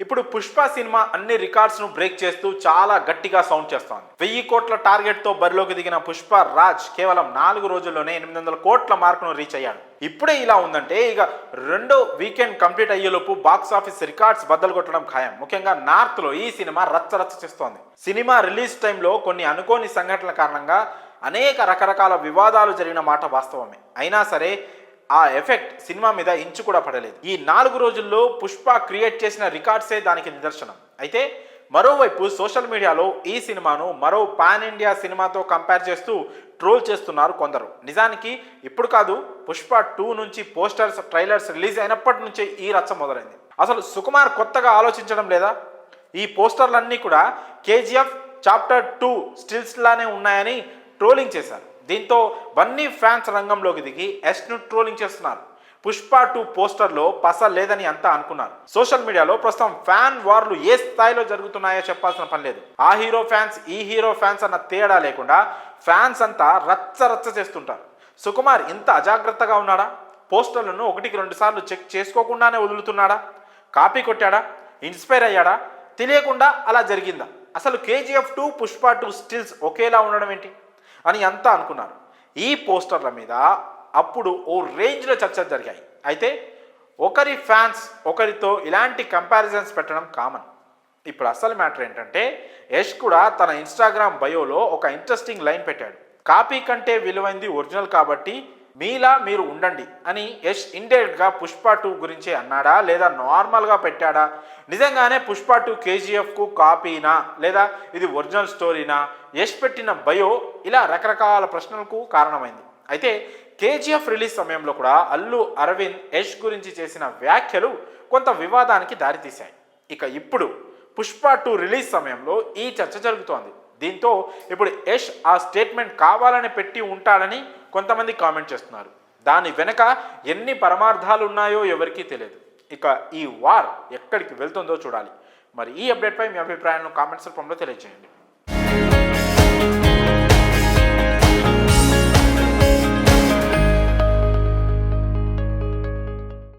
ఇప్పుడు పుష్ప సినిమా అన్ని రికార్డ్స్ను బ్రేక్ చేస్తూ చాలా గట్టిగా సౌండ్ చేస్తోంది. వెయ్యి కోట్ల టార్గెట్తో బరిలోకి దిగిన పుష్ప రాజ్ కేవలం నాలుగు రోజుల్లోనే ఎనిమిది వందల కోట్ల మార్కును రీచ్ అయ్యాడు. ఇప్పుడే ఇలా ఉందంటే ఇక రెండో వీకెండ్ కంప్లీట్ అయ్యేలోపు బాక్స్ ఆఫీస్ రికార్డ్స్ బద్దలు కొట్టడం ఖాయం. ముఖ్యంగా నార్త్లో ఈ సినిమా రచ్చ రచ్చ చేస్తోంది. సినిమా రిలీజ్ టైంలో కొన్ని అనుకోని సంఘటనల కారణంగా అనేక రకరకాల వివాదాలు జరిగిన మాట వాస్తవమే. అయినా సరే ఆ ఎఫెక్ట్ సినిమా మీద ఇంచు కూడా పడలేదు. ఈ నాలుగు రోజుల్లో పుష్ప క్రియేట్ చేసిన రికార్డ్సే దానికి నిదర్శనం. అయితే మరోవైపు సోషల్ మీడియాలో ఈ సినిమాను మరో పాన్ ఇండియా సినిమాతో కంపేర్ చేస్తూ ట్రోల్ చేస్తున్నారు కొందరు. నిజానికి ఇప్పుడు కాదు పుష్ప టూ నుంచి పోస్టర్స్ ట్రైలర్స్ రిలీజ్ అయినప్పటి నుంచే ఈ రచ్చ మొదలైంది. అసలు సుకుమార్ కొత్తగా ఆలోచించడం లేదా? ఈ పోస్టర్లన్నీ కూడా కేజీఎఫ్ చాప్టర్ టూ స్టిల్స్ లానే ఉన్నాయని ట్రోలింగ్ చేశారు. దీంతో బన్నీ ఫ్యాన్స్ రంగంలోకి దిగి ఎస్ను ట్రోలింగ్ చేస్తున్నారు. పుష్ప టూ పోస్టర్లో పస లేదని అంతా అనుకున్నారు. సోషల్ మీడియాలో ప్రస్తుతం ఫ్యాన్ వార్లు ఏ స్థాయిలో జరుగుతున్నాయో చెప్పాల్సిన పని లేదు. ఆ హీరో ఫ్యాన్స్ ఈ హీరో ఫ్యాన్స్ అన్న తేడా లేకుండా ఫ్యాన్స్ అంతా రచ్చ రచ్చ చేస్తుంటారు. సుకుమార్ ఇంత అజాగ్రత్తగా ఉన్నాడా? పోస్టర్లను ఒకటికి రెండు సార్లు చెక్ చేసుకోకుండానే వదులుతున్నాడా? కాపీ కొట్టాడా? ఇన్స్పైర్ అయ్యాడా? తెలియకుండా అలా జరిగిందా? అసలు KGF two Pushpa two stills ఒకేలా ఉండడం ఏంటి? అని అంతా అనుకున్నారు. ఈ పోస్టర్ల మీద అప్పుడు ఓ రేంజ్లో చర్చలు జరిగాయి. అయితే ఒకరి ఫ్యాన్స్ ఒకరితో ఇలాంటి కంపారిజన్స్ పెట్టడం కామన్. ఇప్పుడు అసలు మ్యాటర్ ఏంటంటే యష్ కూడా తన ఇన్స్టాగ్రామ్ బయోలో ఒక ఇంట్రెస్టింగ్ లైన్ పెట్టాడు. కాపీ కంటే విలువైంది ఒరిజినల్ కాబట్టి మీలా మీరు ఉండండి అని యష్ ఇండైరెక్ట్గా పుష్ప టూ గురించి అన్నాడా లేదా నార్మల్గా పెట్టాడా? నిజంగానే పుష్ప టూ కేజీఎఫ్కు కాపీనా లేదా ఇది ఒరిజినల్ స్టోరీనా? యష్ పెట్టిన బయో ఇలా రకరకాల ప్రశ్నలకు కారణమైంది. అయితే కేజీఎఫ్ రిలీజ్ సమయంలో కూడా అల్లు అరవింద్ యష్ గురించి చేసిన వ్యాఖ్యలు కొంత వివాదానికి దారితీశాయి. ఇక ఇప్పుడు పుష్ప టూ రిలీజ్ సమయంలో ఈ చర్చ జరుగుతోంది. దీంతో ఇప్పుడు యష్ ఆ స్టేట్మెంట్ కావాలని పెట్టి ఉంటాడని కొంతమంది కామెంట్ చేస్తున్నారు. దాని వెనక ఎన్ని పరమార్థాలు ఉన్నాయో ఎవరికీ తెలియదు. ఇక ఈ వార్ ఎక్కడికి వెళ్తుందో చూడాలి. మరి ఈ అప్డేట్పై మీ అభిప్రాయాలను కామెంట్స్ రూపంలో తెలియజేయండి.